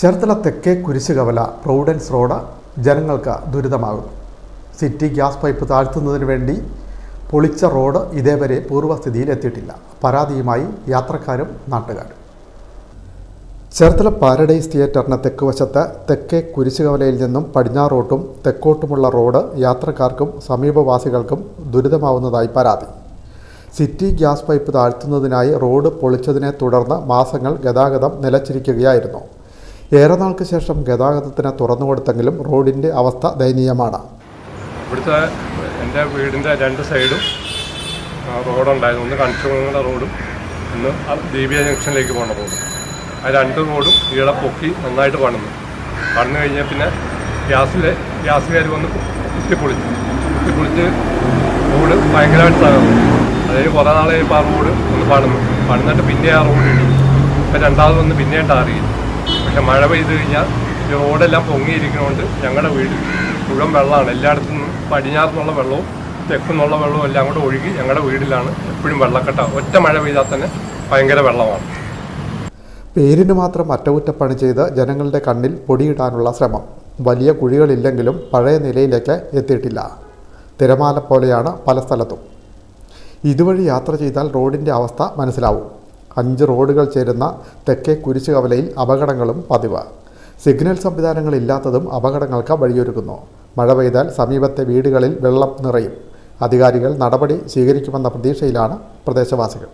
ചേർത്തല തെക്കേ കുരിശുകവല Providence road ജനങ്ങൾക്ക് ദുരിതമാകുന്നു. സിറ്റി ഗ്യാസ് പൈപ്പ് താഴ്ത്തുന്നതിന് വേണ്ടി പൊളിച്ച റോഡ് ഇതേവരെ പൂർവസ്ഥിതിയിൽ എത്തിയിട്ടില്ല. പരാതിയുമായി യാത്രക്കാരും നാട്ടുകാരും. ചേർത്തല പാരഡൈസ് തിയേറ്ററിന് തെക്കുവശത്ത് തെക്കേ കുരിശുകവലയിൽ നിന്നും പടിഞ്ഞാറോട്ടും തെക്കോട്ടുമുള്ള റോഡ് യാത്രക്കാർക്കും സമീപവാസികൾക്കും ദുരിതമാവുന്നതായി പരാതി. സിറ്റി ഗ്യാസ് പൈപ്പ് താഴ്ത്തുന്നതിനായി റോഡ് പൊളിച്ചതിനെ തുടർന്ന് മാസങ്ങൾ ഗതാഗതം നിലച്ചിരിക്കുകയായിരുന്നു. ഏറെ നാൾക്ക് ശേഷം ഗതാഗതത്തിന് തുറന്നു കൊടുത്തെങ്കിലും റോഡിന്റെ അവസ്ഥ ദയനീയമാണ്. ഇവിടുത്തെ എന്റെ വീടിന്റെ രണ്ട് സൈഡും റോഡുണ്ടായിരുന്നു. ഒന്ന് കണിച്ചുകുളങ്ങര റോഡും ഒന്ന് ദീപിക ജംഗ്ഷനിലേക്ക് പോകുന്ന റോഡും. ആ രണ്ട് റോഡും ഈടെ പൊക്കി നന്നായിട്ട് പണിതു പണിത് കഴിഞ്ഞാൽ പിന്നെ ഗ്യാസിലെ ഗ്യാസുകാർ വന്ന് കുത്തിപ്പൊളിച്ചു. കുത്തിപ്പൊളിച്ച് റോഡ് ഭയങ്കരമായിട്ട് തകർന്നു. അതായത് കുറേ നാളെ കഴിയുമ്പോൾ ആ റോഡ് ഒന്ന് പണിതു പണിന്നിട്ട് പിന്നെ ആ റോഡ് ഇടിഞ്ഞു. ഇപ്പം രണ്ടാമത് വന്ന് പിന്നെയായിട്ട് അറിയില്ല പക്ഷെ മഴ പെയ്തു കഴിഞ്ഞാൽ റോഡെല്ലാം പൊങ്ങിയിരിക്കുന്നതുകൊണ്ട് ഞങ്ങളുടെ വീട് മുഴുവൻ വെള്ളമാണ്. എല്ലായിടത്തു നിന്നും പടിഞ്ഞാറുനിന്നുള്ള വെള്ളവും തെക്കുന്നുള്ള വെള്ളവും എല്ലാം കൂടെ ഒഴുകി ഞങ്ങളുടെ വീടിലാണ് എപ്പോഴും വെള്ളക്കെട്ട. ഒറ്റ മഴ പെയ്താൽ തന്നെ ഭയങ്കര വെള്ളമാണ്. പേരിന് മാത്രം അറ്റകുറ്റപ്പണി ചെയ്ത് ജനങ്ങളുടെ കണ്ണിൽ പൊടിയിടാനുള്ള ശ്രമം. വലിയ കുഴികളില്ലെങ്കിലും പഴയ നിലയിലേക്ക് എത്തിയിട്ടില്ല. തിരമാല പോലെയാണ് പല സ്ഥലത്തും. ഇതുവഴി യാത്ര ചെയ്താൽ റോഡിന്റെ അവസ്ഥ മനസ്സിലാവും. അഞ്ച് റോഡുകൾ ചേരുന്ന തെക്കേ കുരിശുകവലയിൽ അപകടങ്ങളും പതിവ്. സിഗ്നൽ സംവിധാനങ്ങൾ ഇല്ലാത്തതും അപകടങ്ങൾക്ക് വഴിയൊരുക്കുന്നു. മഴ പെയ്താൽ സമീപത്തെ വീടുകളിൽ വെള്ളം നിറയും. അധികാരികൾ നടപടി സ്വീകരിക്കുമെന്ന പ്രതീക്ഷയിലാണ് പ്രദേശവാസികൾ.